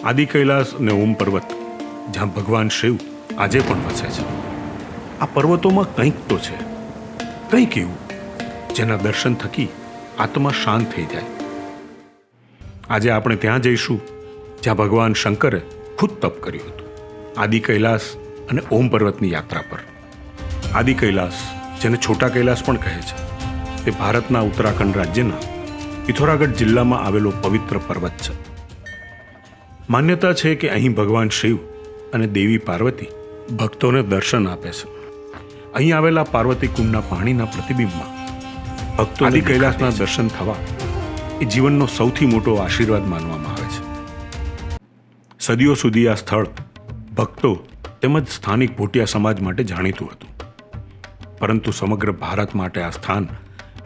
આદિ કૈલાસ અને ઓમ પર્વત, જ્યાં ભગવાન શિવ આજે પણ વસે છે. આ પર્વતોમાં કંઈક તો છે, કંઈક એવું, જેના દર્શન થકી આત્મા શાંત થઈ જાય. આજે આપણે ત્યાં જઈશું, જ્યાં ભગવાન શંકરે ખુદ તપ કર્યું હતું, આદિ કૈલાસ અને ઓમ પર્વતની યાત્રા પર. આદિ કૈલાસ, જેને છોટા કૈલાસ પણ કહે છે તે ભારતના ઉત્તરાખંડ રાજ્યના પિથોરાગઢ જિલ્લામાં આવેલો પવિત્ર પર્વત છે. માન્યતા છે કે અહીં ભગવાન શિવ અને દેવી પાર્વતી ભક્તોને દર્શન આપે છે. અહીં આવેલા પાર્વતી કુંડના પાણીના પ્રતિબિંબમાં ભક્તો આદિ કૈલાસના દર્શન થવા એ જીવનનો સૌથી મોટો આશીર્વાદ માનવામાં આવે છે. સદીઓ સુધી આ સ્થળ ભક્તો તેમજ સ્થાનિક ભોટિયા સમાજ માટે જાણીતું હતું. પરંતુ સમગ્ર ભારત માટે આ સ્થાન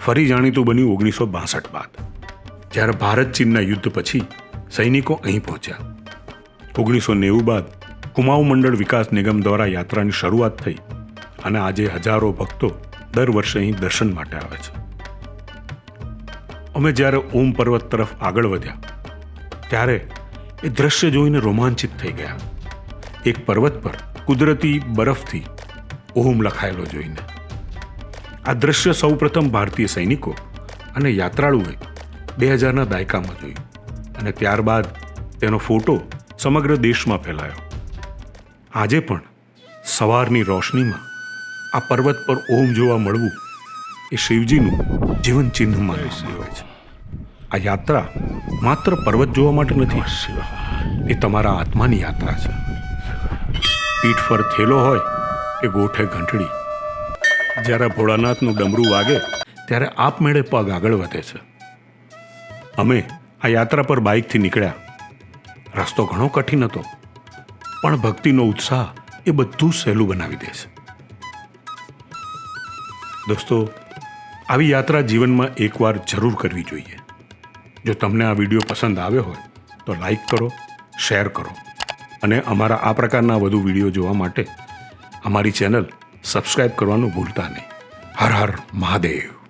ફરી જાણીતું બન્યું ઓગણીસો બાસઠ બાદ જ્યારે ભારત ચીનના યુદ્ધ પછી સૈનિકો અહીં પહોંચ્યા. ઓગણીસો નેવું બાદ કુમાઉ મંડળ વિકાસ નિગમ દ્વારા યાત્રાની શરૂઆત થઈ અને આજે હજારો ભક્તો દર વર્ષે અહીં દર્શન માટે આવે છે. અમે જ્યારે ઓમ પર્વત તરફ આગળ વધ્યા, ત્યારે એ દ્રશ્ય જોઈને રોમાંચિત થઈ ગયા. એક પર્વત પર કુદરતી બરફથી ઓમ લખાયેલો જોઈને. આ દ્રશ્ય સૌપ્રથમ ભારતીય સૈનિકો અને યાત્રાળુઓએ બે હજારના દાયકામાં જોયું અને ત્યારબાદ તેનો ફોટો સમગ્ર દેશમાં ફેલાયો. આજે પણ સવારની રોશનીમાં આ પર્વત પર ઓમ જોવા મળવું એ શિવજીનું જીવન ચિહ્ન માનવામાં આવે છે. આ યાત્રા માત્ર પર્વત જોવા માટે નથી એ તમારા આત્માની યાત્રા છે. પીઠ પર થેલો હોય એ ગોઠે ઘંટડી. જ્યારે ભોળાનાથનું ડમરું વાગે ત્યારે આપમેળે પગ આગળ વધે છે. અમે આ યાત્રા પર બાઇકથી નીકળ્યા. રસ્તો ઘણો કઠિન હતો, પણ ભક્તિનો ઉત્સાહ એ બધું સહેલું બનાવી દે છે. દોસ્તો, આવી યાત્રા જીવનમાં એકવાર જરૂર કરવી જોઈએ. જો તમને આ વીડિયો પસંદ આવ્યો હોય, તો લાઈક કરો, શેર કરો, અને અમારા આ પ્રકારના વધુ વીડિયો જોવા માટે અમારી ચેનલ સબસ્ક્રાઈબ કરવાનું ભૂલતા નહીં. હર હર મહાદેવ.